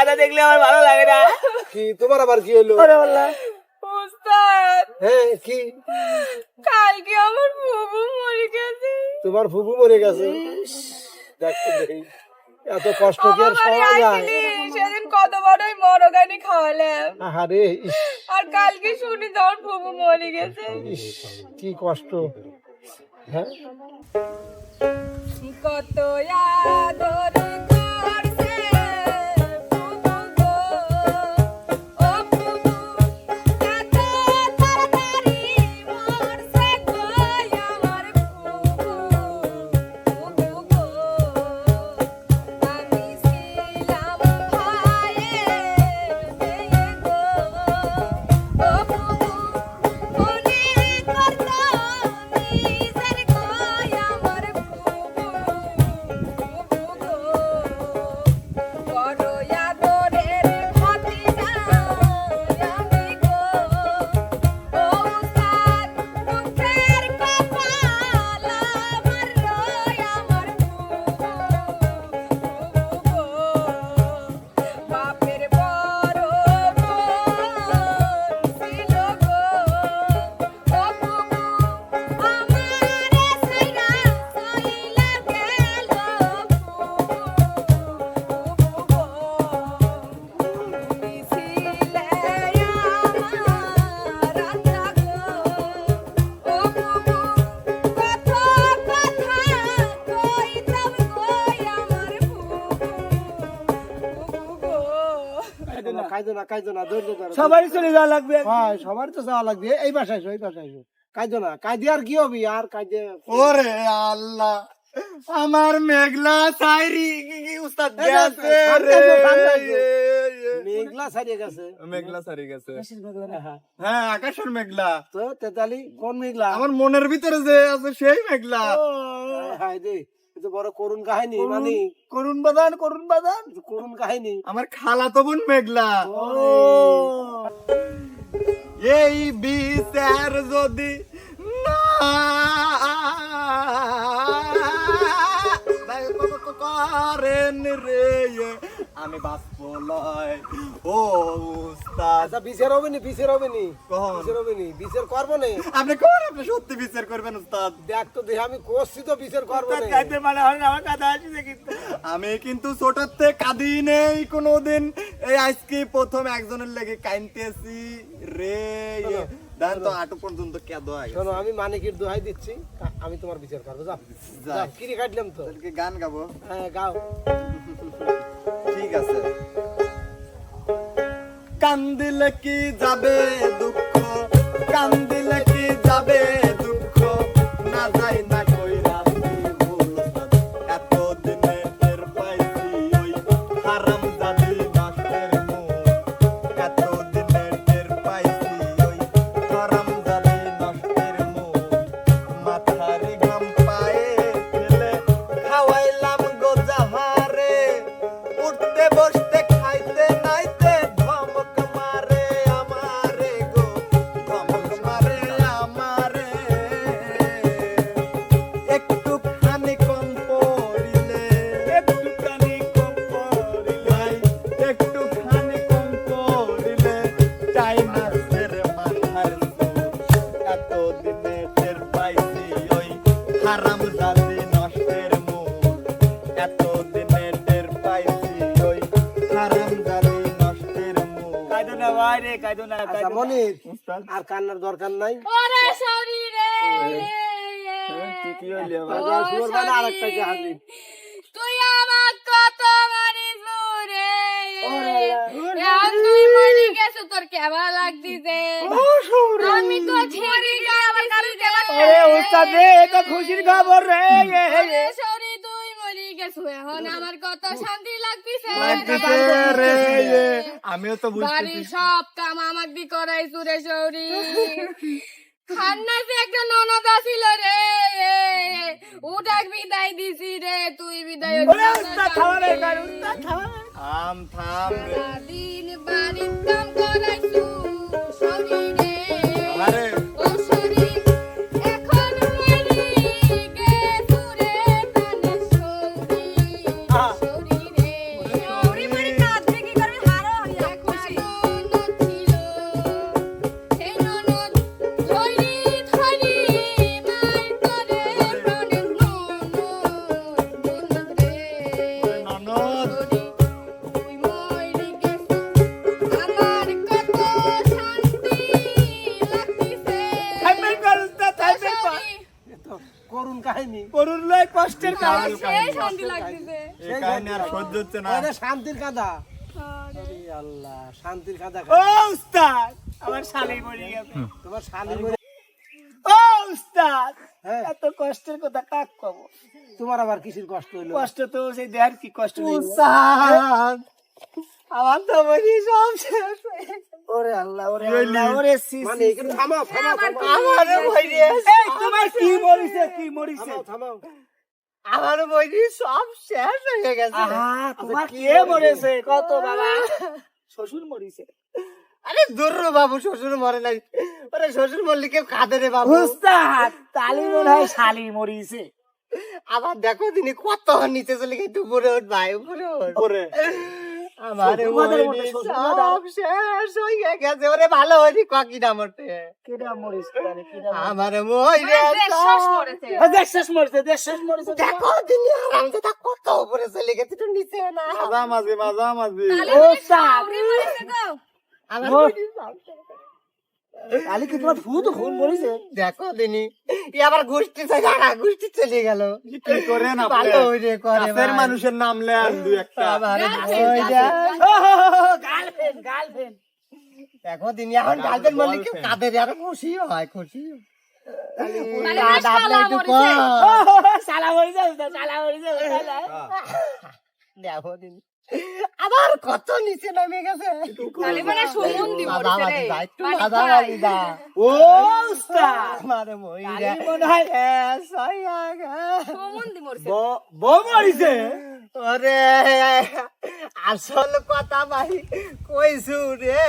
কাদা দেখলে আমার ভালো লাগে না। কি তোমার আবার কি হলো? ওরে বললা উস্তাদ হ্যাঁ কি? কালকে আমার বুবু মরে গেছে। তোমার ফুফু মরে গেছে? দেখতে দেখি এত কষ্ট কি আর বাড়ি যায়? সেদিন কত বড়ই মরগানি খাওয়ালাম। ইস, আর কালকে শুনি তোর বুবু মরে গেছে। ইস, কি কষ্ট। হ্যাঁ? কত আদর গো না ধৈর্য ধরো সবারই চলে যাওয়া লাগবে। হ্যাঁ তো যাওয়া লাগবে। এই বাসায় এসো এই বাসায় এসো। না কাইদে আর কি হবি? আর কাইদে ওরে আল্লাহ আমার মেঘলা সাইরি। উস্তাদ গেছে। মেঘলা ছাড়িয়ে গেছে। মেঘলা সারি গেছে। হ্যাঁ। হ্যাঁ আকাশের মেঘলা। তো তেতালি কোন মেঘলা? আমার মনের ভিতরে যে আছে সেই মেঘলা। রে বড় করুণ কাহিনী মানে করুণ বাদান করুণ বাদান। করুণ কাহিনী। আমার খালা তো বোন মেঘলা। এই বিচার যদি না করেন রে আমি বাঁচবো লয়। ও উস্তাদ। আচ্ছা বিচার হবে নি বিচার হবে নি? কখন? বিচার হবে নি? বিচার করব নি? আপনি কোন আপনি সত্যি বিচার করবেন উস্তাদ? দেখ তো দেখি আমি করছি তো বিচার করব নি। খাইতে মানে হয় না আমার কাদা আসছে কিন্তু। আমি কিন্তু ছোটতে কাঁদি নেই কোনোদিন। এই আজকে প্রথম একজনের লেগে কাইনতেছি রে। দেন তো আটো পর্যন্ত কেদো আগে শোনো আমি মানিকের দোহাই দিচ্ছি। আমি তোমার বিচার করব যাও। যাও, কিরি কাটলাম তো? গান গাবো? হ্যাঁ গাও। ঠিক আছে। কান্দিলে কি যাবে দুঃখ? কান্দিলে কি যাবে দুঃখ? না যাই না আর কান্নার দরকার নাই। ওরে শরীরে কি হইলি আবার? ও যাও, শুয়োর বানা আরেকটা শরীরে, জাহাজে। তুই আমার কত মারিস রে। এখন তুই মরে গেছো তোর কেমন লাগতিছে আমি তো ছেড়ে আমার আরে উস্তাদ এটা খুশির খবর রে। গেছো এখন আমার কত শান্তি লাগতেছে। রে ইয়ে। আমিও তো বাড়ির সব কাম আমাক দি করাইছু রে শৌরি খান্নাতে একটা ননদ আসিল রে। উঠাক বিদায় দিছি রে তুই বিদায় থাম থাম দিন বাড়ির কাম করাইছু শৌরি আর সহ্য হচ্ছে না। আরে শান্তির কাদা আল্লাহ শান্তির কাদা ও উস্তাদ আমার শালি মরে গেছে। তোমার শালি মরে- ও উস্তাদ হ্যাঁ। এত কষ্টের কথা কাক কব? তোমার আবার কিসের কষ্ট হইল? কষ্ট তো সেই দেহার কি কষ্ট উস্তাদ, আমার তো মরি সব শেষ ওরে আল্লাহ ওরে আল্লাহ ওরে মানে থামাও থামাও আমার ভয় এই তোমার কি মরিছে কি মরিছে? থামাও থামাও। আমার বইটি সব শেষ হয়ে গেছে। তোমার কে মরেছে? কত বাবা? শ্বশুর মরিছে। আরে দূর বাবু শ্বশুর মরে নাই। আরে শ্বশুর মরলি কেউ কাঁদে রে বাবু। তালি মনে হয় শালি মরিছে। আবার দেখো তিনি কত নিচে চলে গেছে উপরে উঠ ভাই উপরে ওরে আমার শেষ হয়ে গেছে। ওরে ভালো কাকি না মরতে মইরে দেশ শেষ করেছে। দেশ শেষ মরিছে দেশ শেষ মরিছে। দেখো আরামদাদা কত উপরে চলে গেছে তো নিচে না। মাজা মাঝে মাজা মাঝে। তাহলে ও স্যার। শাউরি মরেছে গো। আমার মোর- বইটি সব শেষ। তাহলে কি তোমার ভূত খুন মরিছে? দেখো দিনি। আবার গোষ্ঠী থেকে গোষ্ঠী চলে গেল। কি করেন করে মানুষের নাম লেন দুই একটা। গার্লফ্রেন্ড গার্লফ্রেন্ড দেখো দিনি এখন গার্লফ্রেন্ড বললে কি. কাদের আর খুশি হয় খুশি উস্তাদ। দেখো দিনি আবার কত নিচে নামে গেছে? মানে। ও মনে হয়। সুমন্দি মরেছে। ব- বউ মরিছে? ওরে আসল কথা ভাই কইছু রে।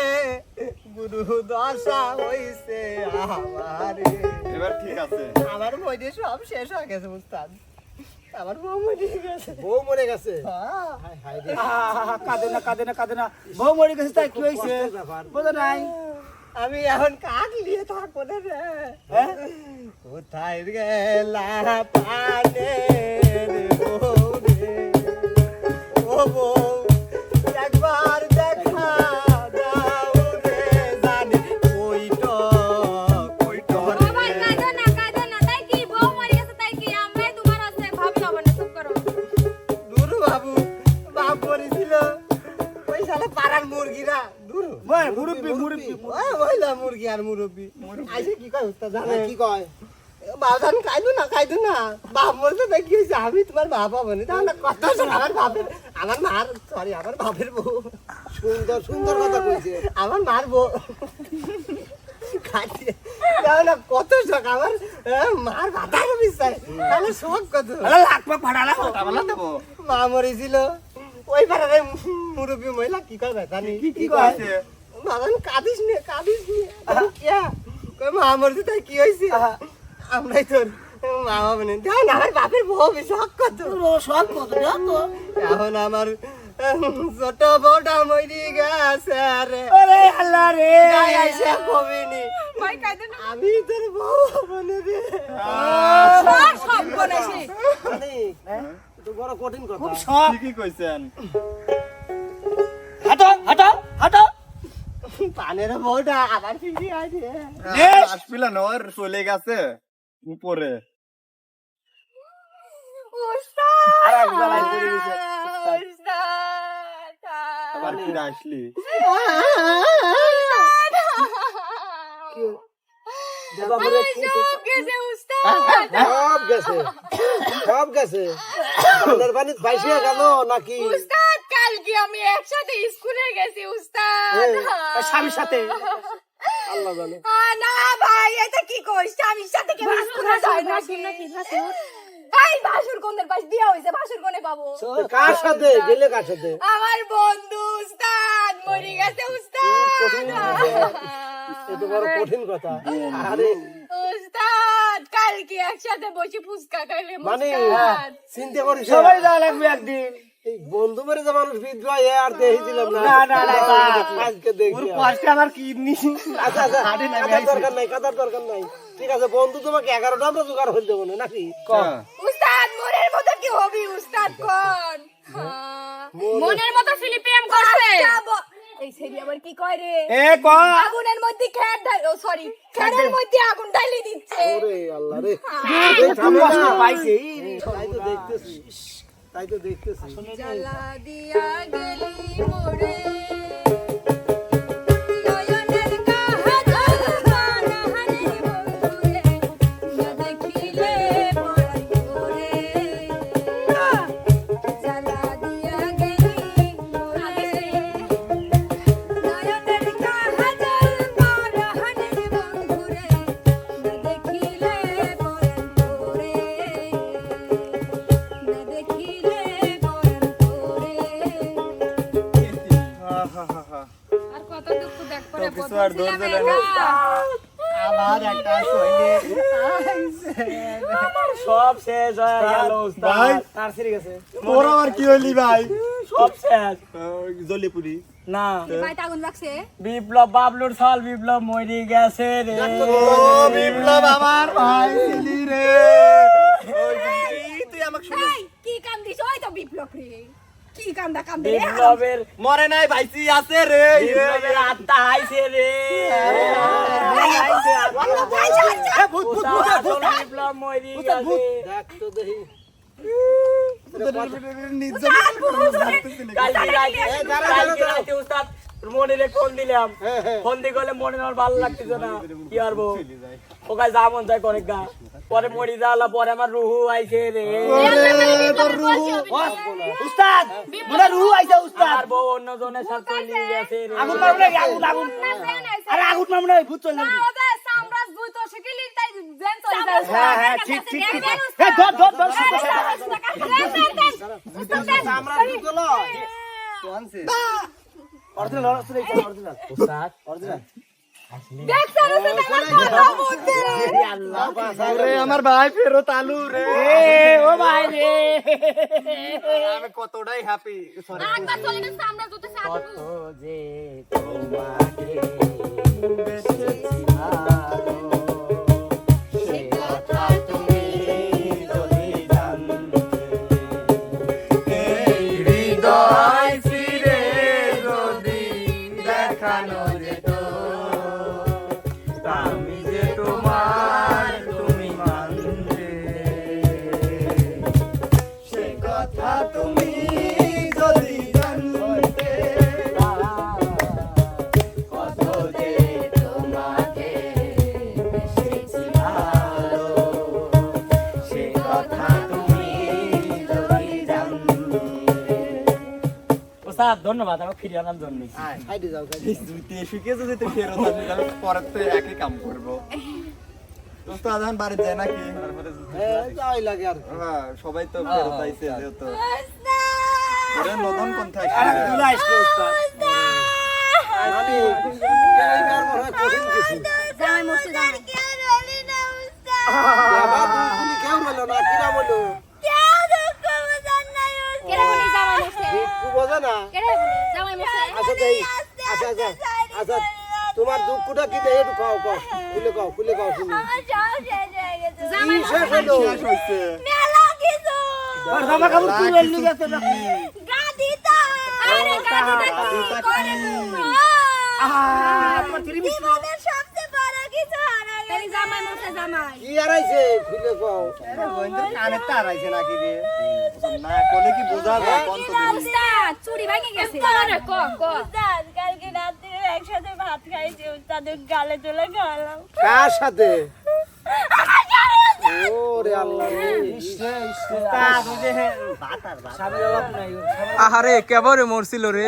গুরু দশা হইছে আমার। এবার ঠিক আছে। আমার মধ্যে সব শেষ হয়ে গেছে উস্তাদ। আমার বউ মরে গেছে। বউ মরে গেছে? হ্যাঁ। কাঁদে না কাঁদে না কাঁদে না। বউ মরে গেছে তাই কি হয়েছে? বোঝা নাই। আমি এখন কাক নিয়ে থাকব না রে। হ্যাঁ? কোথায় গেলা বউ ও বউ একবার জানে হ্যাঁ, কি কয়? বাবান খাইদু না খাইদু না? বাপ বলতে তো কি হয়েছে আমি তোমার বাবা বলি তা না কথা শোন আমার বাপের আমার মার সরি আমার বাপের বউ। সুন্দর সুন্দর কথা কইছে। আমার মার বউ। খাইছে তাহলে কত শখ আমার মার ভাতার বিশ্বাস। তাহলে শখ কত? লাখ পাক টাবলা দেবো। মা মরেছিল। ওই পাড়ারে মুরব্বী মহিলা কি কয় জানি কি কি কয়? বাবান কাঁদিস নে কাঁদিস নে। কিয়া কই মা মরছে তাই কি হয়েছে? আমরাই তোর মা বাবা নেই দেখ না আমার বাপের বউ শখ কত। সব কত না এখন আমার ছোট বউটা মরি গেছে রে। আরে আল্লাহ রে। আইসে কবিনি। ভাই, কাঁদো না। আমি তোর বউ বনে রে। সব সব বলেছে। মানে তো বড় কঠিন কথা। ঠিকই কইছেন। পানের বউটা আবার ফিরে আছে। বেশ। আসপিলা নর চলে গেছে উপরে। আবার ফিরে আসলি। আমার মরে সব গেছে, সব গেছে। সব গেছে। ধানের পানি বাইসিয়া গেল নাকি? কালকে আমি একসাথে স্কুলে গেছি উস্তাদ। স্বামীর সাথে। আল্লাহ জানে। না ভাই এটা কি কইস? স্বামীর সাথে কেউ স্কুলে যায় নাকি? এই ভাসুর? কোনদের পাশ? দিয়া হইছে ভাসুর কোনে পাবো? কার সাথে? গেলে কার সাথে? আমার বন্ধু উস্তাদ মরে গেছে উস্তাদ। এটা বড় কঠিন কথা। আরে। উস্তাদ কালকে একসাথে বসে ফুচকা খাইলে মানে চিন্তা করিস সবাই যাওয়া লাগবে একদিন। বন্ধু মেরে যে মানুষ বিদ্রোহ এ আর দেখেছিলাম না। না, না। আজকে ওর দেখি কষ্টে আমার কিডনি। আচ্ছা আচ্ছা কাদার দরকার নাই কাদার দরকার নাই। ঠিক আছে বন্ধু তোমাকে এগারোটা আমরা জোগাড় হয়ে দেবো না নাকি? হ্যাঁ। উস্তাদ মনের মতো কি হবি উস্তাদ কোন। মনের মতো ফিলিপিয়াম করছে। এই সেরি আবার কি কয় রে? এ ক। আগুনের মধ্যে খেয়ার ঢাল ও সরি খেয়ারের মধ্যে আগুন ঢালি দিচ্ছে। ওরে আল্লাহ রে। কষ্ট পাইছে। এই তো দেখতেছি। তাই তো দেখতেছি। জ্বালা দিয়া গেলি মোরে। না আগুন লাগছে বিপ্লব বাবলুর সাল বিপ্লব মরি গেছে রে বিপ্লব আমার ভাই ছিলি রে তুই আমাকে শুনে ওই তো বিপ্লব রে কি কান্দা কান্দে রে বিপ্লবের মরে নাই ভাইসি আছে রে বিপ্লবের আত্মা আইছে রে আইছে বিপ্লব মরি গেছে দেখ তো দেখি কালকে রাতে কালকে রাতে উস্তাদ মনিরে ফোন দিলাম হ্যাঁ হ্যাঁ ফোন দিয়ে গেলে মনে আমার ভালো লাগতেছে না কি করব ওখানে যা মন চায় অনেক গা পরে মরি যাওয়ালা পরে আমার রুহু আইছে রে উস্তাদ মনে রুহু আইছে উস্তাদ আর বউ অন্য জনের সাথে চলে গেছে রে আগুন মারবো না আগুন আগুন আরে আগুন মারবো না ভূত চলে যাবে সামরাজ শিখিলি হ্যাঁ হ্যাঁ ঠিক ঠিক ঠিক এ ধর ধর ধর আমরা অরিজিনাল অরিজিনাল অরিজিনাল ভাই ফেরত আলু রে ও ভাই রে আমি কতটাই হ্যাপি কত যে তোমাকে ধন্যবাদ আমার ফিরে আনার জন্য শিখে যদি তুই ফেরত আসবি তাহলে পরে তো একই কাম করব দোস্ত বাড়ি যায় নাকি হ্যাঁ হ্যাঁ, সবাই তো ফেরত আইছে যেহেতু মানে মনে হয় কেউ বলো না কিরা বলো কেরে বলি জামাই মরছে না? আচ্ছা দেই। আচ্ছা আচ্ছা। আচ্ছা তোমার দুঃখটা কি দেই? একটু খাও খাও। খুলে খাও খুলে খাও শুনি জামাই শেষ হলো? শেষ হইছে আর জামা কাপড় তুই এলি গেছে না? আরে গাদিটা কি? করে তোমার জামাই মরছে জামাই। কি হারাইছে? খুলে খাও কানে তার আইছে নাকি রে? না করলে কি বোঝা যায়? কোন তো দিন উস্তাদ চুরি ভাঙে গেছে। আরে ক ক কালকে রাত্রে একসাথে ভাত খাইছি গালে চলে গেলাম কার সাথে? আহারে কেবারে মরছিল রে।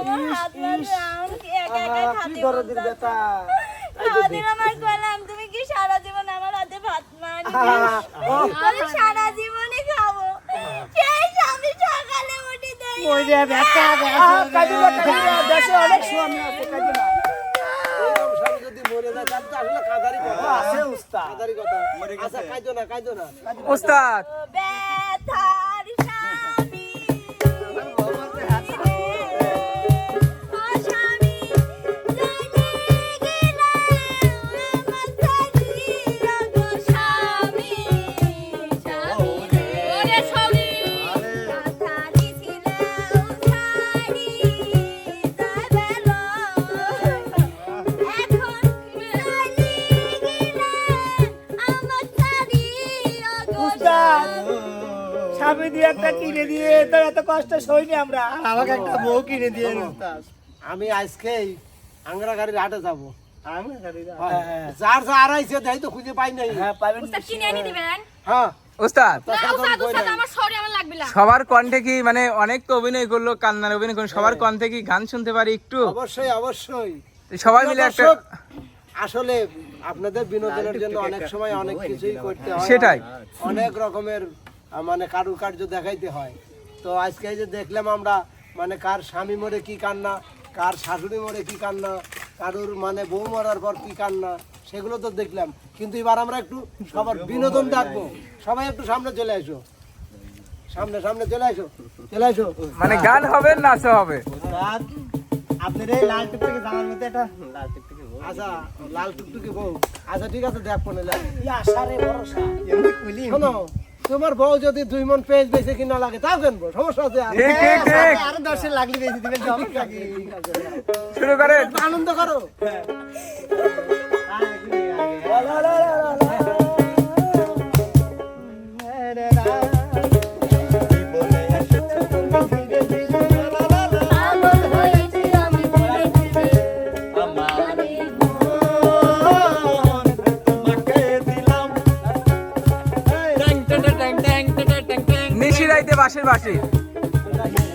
কি একা একা আহা, কি খাতে দরদির বেটা সারাদিন আমার কলাম তুমি কি সারা জীবন আমার হাতে ভাত মারি আমি সারা জীবনই খাব। সেই স্বামী সকালে উঠে দেয় দেশে অনেক স্বামী আছে কাজিলা এইরকম একটা কিনে দিয়ে তো এত কষ্ট সইনি আমরা। আমাকে একটা বউ কিনে দিয়ে উস্তাদ আমি আজকেই আংরা গাড়ির হাটে যাব। আমরা গাড়ি দাও। যার যা আড়াইছে দেয় তো খুঁজে পাই নাই। হ্যাঁ পাবেন কিনে এনে দিবেন? হ্যাঁ। উস্তাদ উস্তাদ আমার সরি আমার লাগবে না। সবার কণ্ঠে কি মানে অনেক তো অভিনয় করল কান্নার অভিনয় করল সবার কণ্ঠে কি গান শুনতে পারি একটু? অবশ্যই অবশ্যই। সবাই মিলে একটা আসলে আপনাদের বিনোদনের জন্য অনেক সময় অনেক কিছুই করতে হয়। সেটাই। অনেক রকমের মানে কারুকার্য দেখাইতে হয়। তো আজকে যে দেখলাম আমরা মানে কার স্বামী মরে কি কান্না কার শাশুড়ি মরে কি কান্না কারুর মানে বউ মরার পর কি কান্না সেগুলো তো দেখলাম। কিন্তু এবার আমরা একটু সবার বিনোদন দেখব। সবাই একটু সামনে চলে আসো। সামনে সামনে চলে আসো চলে আসো। মানে গান হবে নাচ হবে? আপনার এই লাল টুকটুকে জামার মধ্যে একটা লাল টুকটুকে। আচ্ছা লাল টুকটুকি বউ। আচ্ছা ঠিক আছে দেখ ফোনে লাগ আশারে ভরসা। এমনি খুলি শোনো তোমার বউ যদি দুই মন পেঁয়াজ বেশি কিনা লাগে তাও কিনবো সমস্যা আছে আর? লাগলে বেশি দিবেন শুরু করেন আনন্দ করো। নিশিরাইতে বাঁশের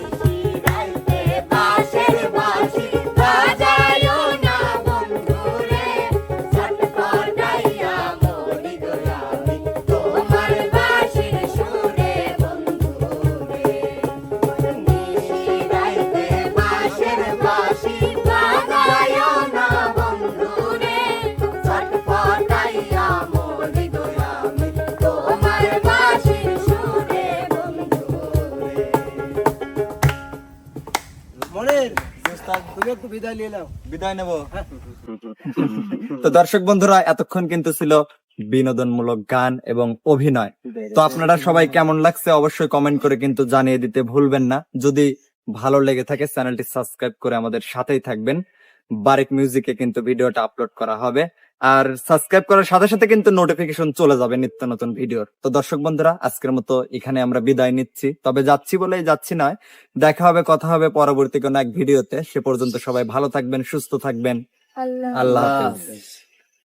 একটু বিদায় নিয়ে নাও। বিদায় নেব। তো দর্শক বন্ধুরা এতক্ষণ কিন্তু ছিল বিনোদনমূলক গান এবং অভিনয়। তো আপনারা সবাই কেমন লাগছে অবশ্যই কমেন্ট করে কিন্তু জানিয়ে দিতে ভুলবেন না। যদি ভালো লেগে থাকে চ্যানেলটি সাবস্ক্রাইব করে আমাদের সাথেই থাকবেন। বারেক মিউজিকে কিন্তু ভিডিওটা আপলোড করা হবে। আর সাবস্ক্রাইব করার সাথে সাথে কিন্তু নোটিফিকেশন চলে যাবে নিত্য নতুন ভিডিওর। তো দর্শক বন্ধুরা আজকের মতো এখানে আমরা বিদায় নিচ্ছি। তবে যাচ্ছি বলেই যাচ্ছি নয় দেখা হবে কথা হবে পরবর্তী কোনো এক ভিডিওতে। সে পর্যন্ত সবাই ভালো থাকবেন সুস্থ থাকবেন। আল্লাহ আল্লাহ হাফেজ।